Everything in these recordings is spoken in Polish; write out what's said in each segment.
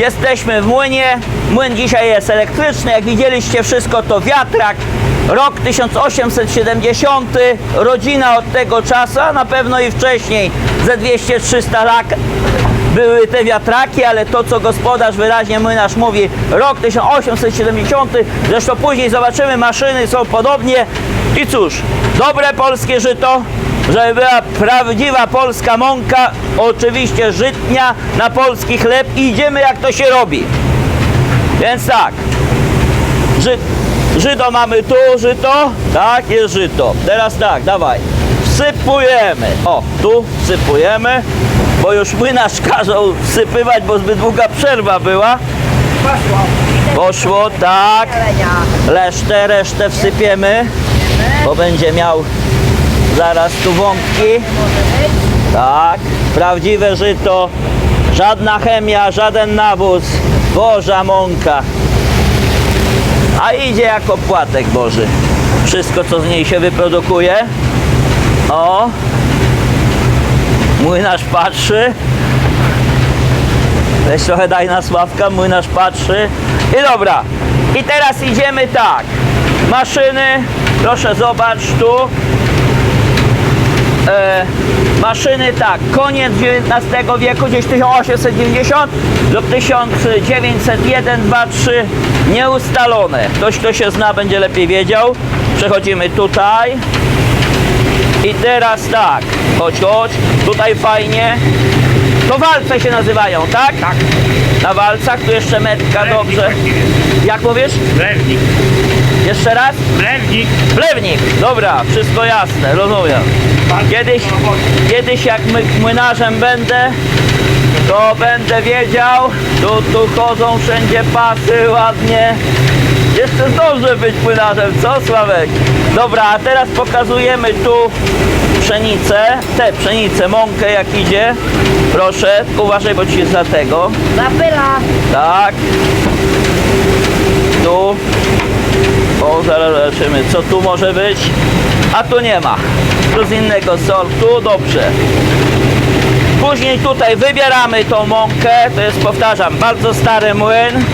Jesteśmy w młynie. Młyn dzisiaj jest elektryczny. Jak widzieliście wszystko to wiatrak. Rok 1870. Rodzina od tego czasu, a na pewno i wcześniej, ze 200-300 lat były te wiatraki, ale to co gospodarz wyraźnie młynarz mówi, rok 1870, zresztą później zobaczymy, maszyny są podobnie i cóż, dobre polskie żyto, żeby była prawdziwa polska mąka, oczywiście żytnia na polski chleb i idziemy jak to się robi. Więc tak, Ży, żyto mamy tu, żyto, tak, jest żyto. Teraz tak, dawaj, wsypujemy, o, tu wsypujemy, bo już młynarz kazał wsypywać, bo zbyt długa przerwa była. Poszło, tak, resztę, resztę wsypiemy, bo będzie miał zaraz tu wątki. Tak, prawdziwe żyto, żadna chemia, żaden nawóz, boża mąka. A idzie jako płatek Boży. Wszystko co z niej się wyprodukuje. O! Młynarz patrzy. Weź trochę daj na Sławka, młynarz patrzy. I dobra. I teraz idziemy tak. Maszyny, proszę zobacz tu. E, maszyny tak, koniec XIX wieku, gdzieś 1890 do 1901, 2, 3 nieustalone. Ktoś, kto się zna, będzie lepiej wiedział. Przechodzimy tutaj. I teraz tak, chodź, chodź, tutaj fajnie. To walce się nazywają, tak? Tak. Na walcach, tu jeszcze metka, dobrze. Jak mówisz? Mlewnik. Jeszcze raz? Mlewnik. Plewnik, dobra, wszystko jasne, rozumiem. Kiedyś, kiedyś jak my, młynarzem będę, to będę wiedział, tu, tu chodzą wszędzie pasy ładnie. Jeszcze zdążę być młynarzem, co Sławek? Dobra, a teraz pokazujemy tu pszenicę, te pszenicę, mąkę jak idzie. Proszę, uważaj, bo ci jest za tego. Zapyla. Tak. Tu. O, zaraz zobaczymy, co tu może być. A tu nie ma. Tu z innego sortu, dobrze. Później tutaj wybieramy tą mąkę. To jest, powtarzam, bardzo stary młyn.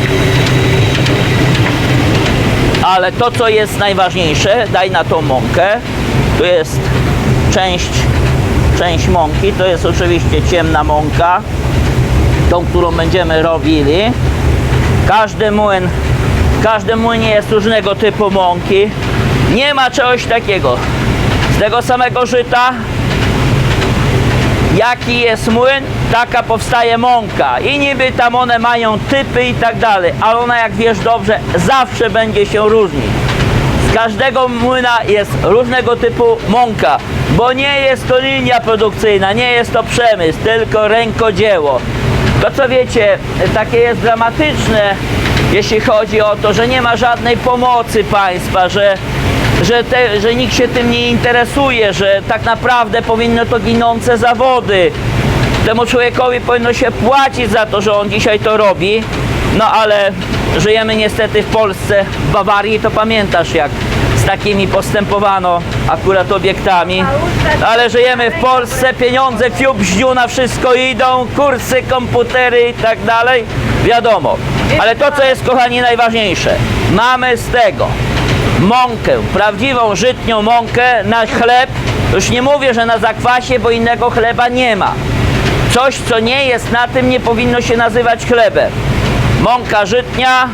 Ale to, co jest najważniejsze, daj na tą mąkę. Tu jest część, część mąki. To jest oczywiście ciemna mąka tą, którą będziemy robili. Każdy młyn, w każdym młynie jest różnego typu mąki. Nie ma czegoś takiego. Z tego samego żyta, jaki jest młyn, taka powstaje mąka. I niby tam one mają typy i tak dalej, ale ona jak wiesz dobrze, zawsze będzie się różnić. Z każdego młyna jest różnego typu mąka, bo nie jest to linia produkcyjna, nie jest to przemysł, tylko rękodzieło. To co wiecie, takie jest dramatyczne, jeśli chodzi o to, że nie ma żadnej pomocy państwa, że, że, te, że nikt się tym nie interesuje, że tak naprawdę powinno to ginące zawody. Temu człowiekowi powinno się płacić za to, że on dzisiaj to robi. No ale żyjemy niestety w Polsce, w Bawarii, to pamiętasz jak z takimi postępowano akurat obiektami. No, ale żyjemy w Polsce, pieniądze fiu bździu na wszystko idą, kursy, komputery i tak dalej. Wiadomo. Ale to, co jest, kochani, najważniejsze. Mamy z tego mąkę, prawdziwą żytnią mąkę na chleb. Już nie mówię, że na zakwasie, bo innego chleba nie ma. Coś, co nie jest na tym, nie powinno się nazywać chlebem. Mąka żytnia,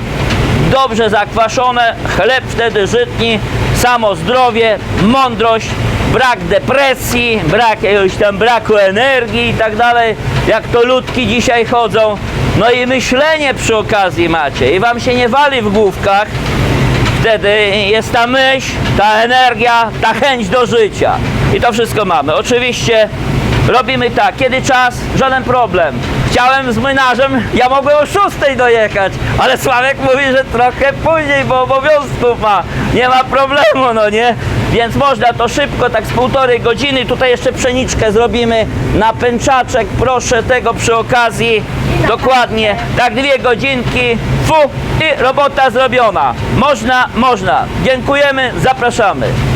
dobrze zakwaszone, chleb wtedy żytni, samo zdrowie, mądrość, brak depresji, brak jakiegoś tam braku energii i tak dalej, jak to ludki dzisiaj chodzą. No i myślenie przy okazji macie i wam się nie wali w główkach, wtedy jest ta myśl, ta energia, ta chęć do życia. I to wszystko mamy. Oczywiście robimy tak, kiedy czas, żaden problem. Chciałem z młynarzem, ja mogłem o 6 dojechać, ale Sławek mówi, że trochę później, bo obowiązków ma. Nie ma problemu, no nie? Więc można to szybko, tak z półtorej godziny. Tutaj jeszcze pszeniczkę zrobimy na pęczaczek, proszę tego przy okazji. Dokładnie, tak dwie godzinki, i robota zrobiona. Można, można. Dziękujemy, zapraszamy.